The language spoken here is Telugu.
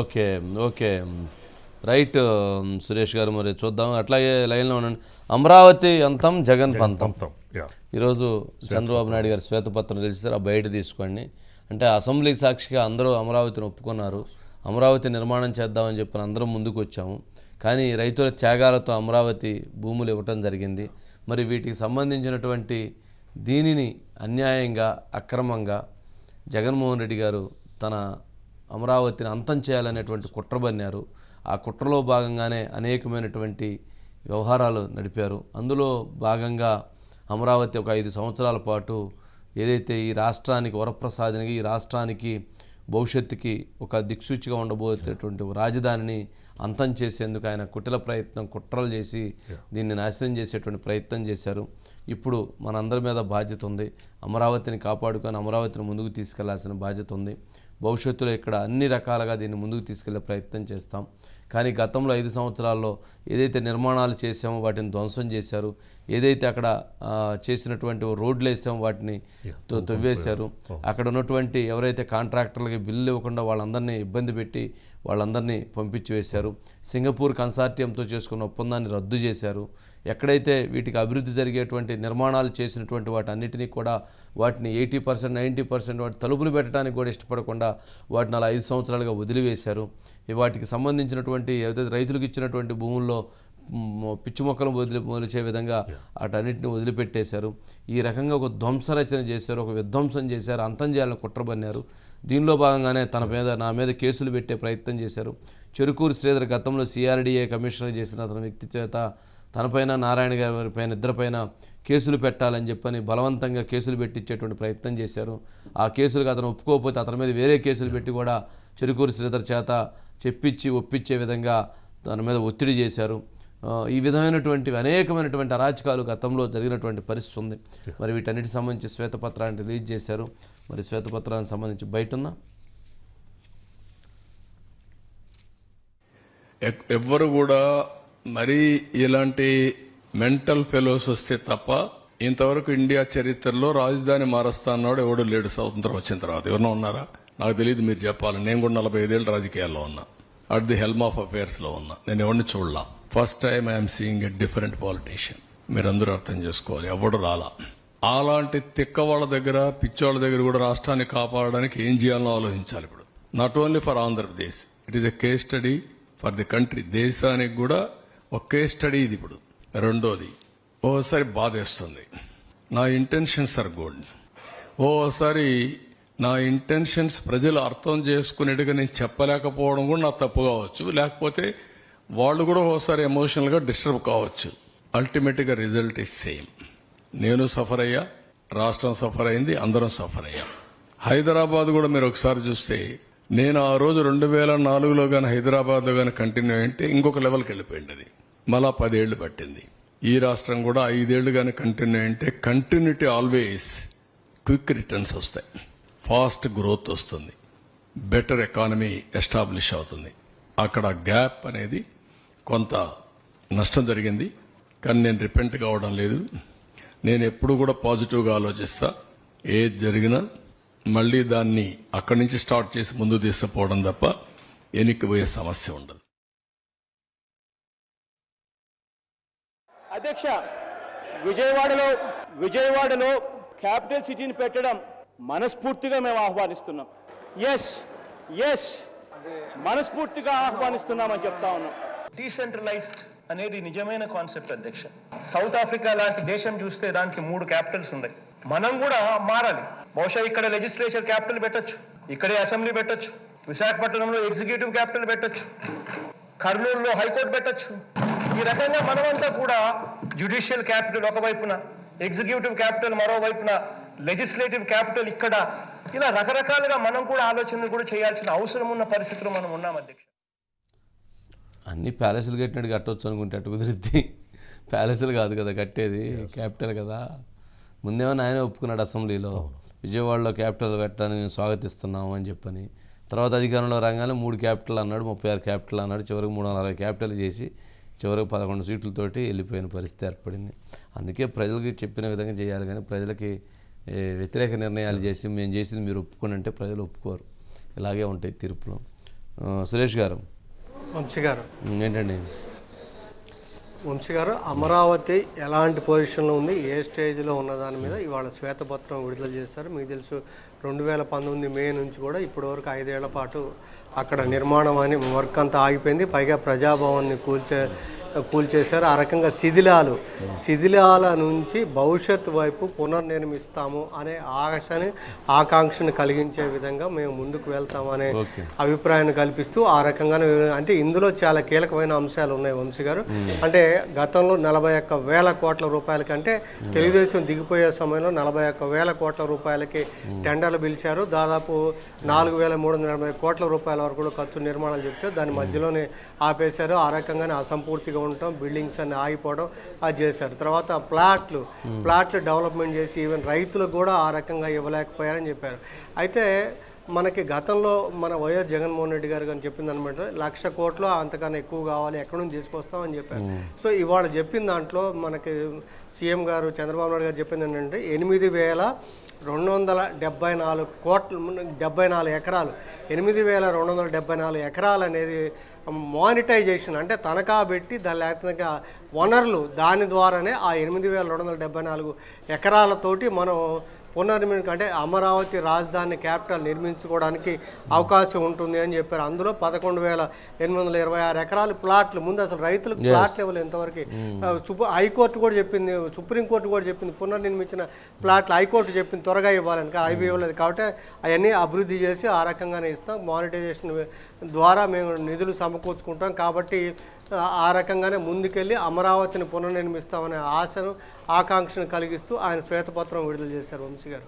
Okay okay. రైట్ సురేష్ గారు మరి చూద్దాం. అట్లాగే లైన్లో ఉండండి. అమరావతి అంతం జగన్ పంతం. ఈరోజు చంద్రబాబు నాయుడు గారు శ్వేతపత్రం తెలిసారు ఆ బయట తీసుకోండి. అంటే అసెంబ్లీ సాక్షిగా అందరూ అమరావతిని ఒప్పుకున్నారు. అమరావతి నిర్మాణం చేద్దామని చెప్పిన అందరం ముందుకు వచ్చాము. కానీ రైతుల త్యాగాలతో అమరావతి భూములు ఇవ్వటం జరిగింది. మరి వీటికి సంబంధించినటువంటి దీనిని అన్యాయంగా అక్రమంగా జగన్మోహన్ రెడ్డి గారు తన అమరావతిని అంతం చేయాలనేటువంటి కుట్ర బన్నారు. ఆ కుట్రలో భాగంగానే అనేకమైనటువంటి వ్యవహారాలు నడిపారు. అందులో భాగంగా అమరావతి ఒక ఐదు సంవత్సరాల పాటు ఏదైతే ఈ రాష్ట్రానికి వరప్రసాదానికి ఈ రాష్ట్రానికి భవిష్యత్తుకి ఒక దిక్సూచిగా ఉండబోయేటటువంటి రాజధానిని అంతం చేసేందుకు ఆయన కుటిల ప్రయత్నం కుట్రలు చేసి దీన్ని నాశనం చేసేటువంటి ప్రయత్నం చేశారు. ఇప్పుడు మనందరి మీద బాధ్యత ఉంది. అమరావతిని కాపాడుకొని అమరావతిని ముందుకు తీసుకెళ్ళాల్సిన బాధ్యత ఉంది. భవిష్యత్తులో ఇక్కడ అన్ని రకాలుగా దీన్ని ముందుకు తీసుకెళ్ళే ప్రయత్నం చేస్తాం. కానీ గతంలో ఐదు సంవత్సరాల్లో ఏదైతే నిర్మాణాలు చేసామో వాటిని ధ్వంసం చేశారు ఏదైతే అక్కడ చేసినటువంటి రోడ్లు వేసామో వాటిని తవ్వేశారు. అక్కడ ఉన్నటువంటి ఎవరైతే కాంట్రాక్టర్లకి బిల్లు ఇవ్వకుండా వాళ్ళందరినీ ఇబ్బంది పెట్టి వాళ్ళందరినీ పంపించి వేశారు సింగపూర్ కన్సార్టియంతో చేసుకున్న ఒప్పందాన్ని రద్దు చేశారు. ఎక్కడైతే వీటికి అభివృద్ధి జరిగేటువంటి నిర్మాణాలు చేసినటువంటి వాటన్నిటినీ కూడా వాటిని ఎయిటీ పర్సెంట్ నైంటీ పర్సెంట్ వాటి తలుపులు పెట్టడానికి కూడా ఇష్టపడకుండా వాటిని అలా ఐదు సంవత్సరాలుగా వదిలివేశారు. వాటికి సంబంధించినటువంటి ఏదైతే రైతులకు ఇచ్చినటువంటి భూముల్లో పిచ్చి మొక్కలు వదిలి మొలిచే విధంగా వాటన్నిటిని వదిలిపెట్టేశారు. ఈ రకంగా ఒక ధ్వంసరచన చేశారు ఒక విధ్వంసం చేశారు అంతం చేయాలని కుట్రబన్నారు దీనిలో భాగంగానే తన మీద నా మీద కేసులు పెట్టే ప్రయత్నం చేశారు. చెరుకూరు శ్రీధర్ గతంలో సిఆర్డీఏ కమిషనర్ చేసిన అతని వ్యక్తి చేత తనపైన నారాయణ గారి పైన ఇద్దరిపైన కేసులు పెట్టాలని చెప్పని బలవంతంగా కేసులు పెట్టించేటువంటి ప్రయత్నం చేశారు. ఆ కేసులకు అతను ఒప్పుకోకపోతే అతని మీద వేరే కేసులు పెట్టి కూడా చెరుకూరు శ్రీధర్ చేత చెప్పించి ఒప్పించే విధంగా తన మీద ఒత్తిడి చేశారు. ఈ విధమైనటువంటి అనేకమైనటువంటి అరాచకాలు గతంలో జరిగినటువంటి పరిస్థితి ఉంది. మరి వీటన్నిటి సంబంధించి శ్వేతపత్రాన్ని రిలీజ్ చేశారు. మరి శ్వేతపత్రానికి సంబంధించి బయట ఉందా ఎవ్వరు కూడా మరీ ఇలాంటి మెంటల్ ఫెలోస్ వస్తే తప్ప ఇంతవరకు ఇండియా చరిత్రలో రాజధాని మారుస్తా అన్నాడు ఎవడు లేడు. స్వతంత్రం వచ్చిన తర్వాత ఎవరినో ఉన్నారా? నాకు తెలియదు మీరు చెప్పాలి. నేను కూడా నలభై ఐదేళ్ళు రాజకీయాల్లో ఉన్నా. అట్ ది హెల్మ్ ఆఫ్ అఫేర్స్లో ఉన్నా. నేను ఎవరిని చూడలా. First time I'm seeing a different politician. మీరందరూ అర్థం చేసుకోవాలి. ఎవడు రాలా. అలాంటి తిక్క వాళ్ళ దగ్గర పిచ్చోళ్ళ దగ్గర కూడా రాష్ట్రాన్ని కాపాడడానికి ఏం చేయాలో ఆలోచించాలి ఇప్పుడు. Not only for Andhra Pradesh it is a case study for the country దేశానికి కూడా ఒక కేస్ స్టడీ ఇది ఇప్పుడు. రెండోది ఓసారి బాధేస్తుంది. నా ఇంటెన్షన్స్ ఆర్ గుడ్ ఓసారి నా ఇంటెన్షన్స్ ప్రజలు అర్థం చేసుకునేట్టుగా నేను చెప్పలేకపోవడం కూడా నా తప్పు కావచ్చు. లేకపోతే వాళ్ళు కూడా ఓసారి ఎమోషనల్గా డిస్టర్బ్ కావచ్చు. అల్టిమేట్గా రిజల్ట్ ఇస్ సేమ్ నేను సఫర్ అయ్యా రాష్ట్రం సఫర్ అయింది అందరం సఫర్ అయ్యాం. హైదరాబాద్ కూడా మీరు ఒకసారి చూస్తే నేను ఆ రోజు రెండు వేల నాలుగులో కానీ హైదరాబాద్లో కానీ కంటిన్యూ అయింటే ఇంకొక లెవెల్కి వెళ్ళిపోయింది అది మళ్ళా పదేళ్ళు పట్టింది. ఈ రాష్ట్రం కూడా ఐదేళ్ళు కానీ కంటిన్యూ అయింటే కంటిన్యూటీ ఆల్వేస్ క్విక్ రిటర్న్స్ వస్తాయి. ఫాస్ట్ గ్రోత్ వస్తుంది. బెటర్ ఎకానమీ ఎస్టాబ్లిష్ అవుతుంది. అక్కడ గ్యాప్ అనేది కొంత నష్టం జరిగింది. కానీ నేను రిపెంట్ కావడం లేదు. నేను ఎప్పుడు కూడా పాజిటివ్గా ఆలోచిస్తా. ఏది జరిగినా మళ్ళీ దాన్ని అక్కడి నుంచి స్టార్ట్ చేసి ముందు తీసుకుపోవడం తప్ప ఎనిక్కిపోయే సమస్య ఉండదు. అధ్యక్ష విజయవాడలో విజయవాడలో క్యాపిటల్ సిటీని పెట్టడం మనస్ఫూర్తిగా మేము ఆహ్వానిస్తున్నాం. ఎస్ ఎస్ మనస్ఫూర్తిగా ఆహ్వానిస్తున్నామని చెప్తా ఉన్నాం. డీసెంట్రలైజ్డ్ అనేది నిజమైన కాన్సెప్ట్ అధ్యక్ష. సౌత్ ఆఫ్రికా లాంటి దేశం చూస్తే దానికి మూడు క్యాపిటల్స్ ఉన్నాయి. మనం కూడా మారాలి. బహుశా ఇక్కడ లెజిస్లేచర్ క్యాపిటల్ పెట్టొచ్చు. ఇక్కడే అసెంబ్లీ పెట్టొచ్చు. విశాఖపట్నంలో ఎగ్జిక్యూటివ్ క్యాపిటల్ పెట్టొచ్చు. కర్నూలులో హైకోర్టు పెట్టొచ్చు. ఈ రకంగా మనమంతా కూడా జ్యుడిషియల్ క్యాపిటల్ ఒకవైపున ఎగ్జిక్యూటివ్ క్యాపిటల్ మరోవైపున లెజిస్లేటివ్ క్యాపిటల్ ఇక్కడ ఇలా రకరకాలుగా మనం కూడా ఆలోచనలు కూడా చేయాల్సిన అవసరం ఉన్న పరిస్థితిలో మనం ఉన్నాం అధ్యక్ష. అన్ని ప్యాలెస్లు కట్టినట్టు కట్టవచ్చు అనుకుంటే అటు కుదిరిద్ది. ప్యాలెస్లు కాదు కదా కట్టేది క్యాపిటల్ కదా. ముందేమో ఆయన ఒప్పుకున్నాడు అసెంబ్లీలో విజయవాడలో క్యాపిటల్ పెట్టడానికి మేము స్వాగతిస్తున్నాము అని చెప్పని. తర్వాత అధికారంలో రాగానే మూడు క్యాపిటల్ అన్నాడు ముప్పై ఆరు క్యాపిటల్ అన్నాడు చివరికి మూడు వందల అరవై క్యాపిటల్ చేసి చివరికి పదకొండు సీట్లతోటి వెళ్ళిపోయిన పరిస్థితి ఏర్పడింది. అందుకే ప్రజలకి చెప్పిన విధంగా చేయాలి కానీ ప్రజలకి వ్యతిరేక నిర్ణయాలు చేసి మేము చేసింది మీరు ఒప్పుకోండి అంటే ప్రజలు ఒప్పుకోరు. ఇలాగే ఉంటాయి తీర్పులు. సురేష్ గారు వంశీ గారు. ఏంటండి? వంశీ గారు అమరావతి ఎలాంటి పొజిషన్లో ఉంది ఏ స్టేజ్లో ఉన్న దాని మీద ఇవాళ శ్వేతపత్రం విడుదల చేశారు. మీకు తెలుసు రెండు వేల పంతొమ్మిది మే నుంచి కూడా ఇప్పటివరకు ఐదేళ్ళ పాటు అక్కడ నిర్మాణం అని వర్క్ అంతా ఆగిపోయింది. పైగా ప్రజాభవన్ని కూల్చే కూల్చేశారు. ఆ రకంగా శిథిలాలు శిథిలాల నుంచి భవిష్యత్తు వైపు పునర్నిర్మిస్తాము అనే ఆశని ఆకాంక్షను కలిగించే విధంగా మేము ముందుకు వెళ్తామనే. అభిప్రాయాన్ని కల్పిస్తూ ఆ రకంగానే అంటే ఇందులో చాలా కీలకమైన అంశాలు ఉన్నాయి వంశీ గారు. అంటే గతంలో నలభై ఒక్క వేల కోట్ల రూపాయల కంటే తెలుగుదేశం దిగిపోయే సమయంలో నలభై ఒక్క వేల కోట్ల రూపాయలకి టెండర్లు పిలిచారు. దాదాపు నాలుగు వేల మూడు వందల ఎనభై కోట్ల రూపాయల వరకు ఖర్చు నిర్మాణాలు చెప్తే దాని మధ్యలోనే ఆపేశారు. ఆ రకంగానే అసంపూర్తిగా ఉండటం బిల్డింగ్స్ అన్ని ఆగిపోవడం అది చేశారు. తర్వాత ప్లాట్లు ప్లాట్లు డెవలప్మెంట్ చేసి ఈవెన్ రైతులకు కూడా ఆ రకంగా ఇవ్వలేకపోయారని చెప్పారు. అయితే మనకి గతంలో మన వైఎస్ జగన్మోహన్ రెడ్డి గారు కానీ చెప్పింది అనమాట లక్ష కోట్లు అంతకన్నా ఎక్కువ కావాలి ఎక్కడి నుంచి తీసుకొస్తామని చెప్పారు. సో ఇవాళ చెప్పిన దాంట్లో మనకి సీఎం గారు చంద్రబాబు నాయుడు గారు చెప్పింది ఏంటంటే ఎనిమిది వేల రెండు వందల డెబ్బై నాలుగు కోట్ల డెబ్బై నాలుగు ఎకరాలు. ఎనిమిది వేల రెండు వందల డెబ్బై నాలుగు ఎకరాలు అనేది మానిటైజేషన్ అంటే తనఖా పెట్టి దాని లేకపోతే వనరులు దాని ద్వారానే ఆ ఎనిమిది వేల రెండు వందల డెబ్బై నాలుగు ఎకరాలతోటి మనం పునర్నిర్మి అంటే అమరావతి రాజధాని క్యాపిటల్ నిర్మించుకోవడానికి అవకాశం ఉంటుంది అని చెప్పారు. అందులో పదకొండు వేల ఎనిమిది వందల ఇరవై ఆరు ఎకరాలు ప్లాట్లు ముందు అసలు రైతులకు ప్లాట్లు ఇవ్వలేదు ఇంతవరకు. సుప్రీం హైకోర్టు కూడా చెప్పింది సుప్రీంకోర్టు కూడా చెప్పింది పునర్నిర్మించిన ప్లాట్లు హైకోర్టు చెప్పింది త్వరగా ఇవ్వాలని. అవి ఇవ్వలేదు. కాబట్టి అవన్నీ అభివృద్ధి చేసి ఆ రకంగానే ఇస్తాం. మానిటైజేషన్ ద్వారా మేము నిధులు సమకూర్చుకుంటాం. కాబట్టి ఆ రకంగానే ముందుకెళ్ళి అమరావతిని పునర్నిర్మిస్తామనే ఆశను ఆకాంక్షను కలిగిస్తూ ఆయన శ్వేతపత్రం విడుదల చేశారు వంశీ గారు.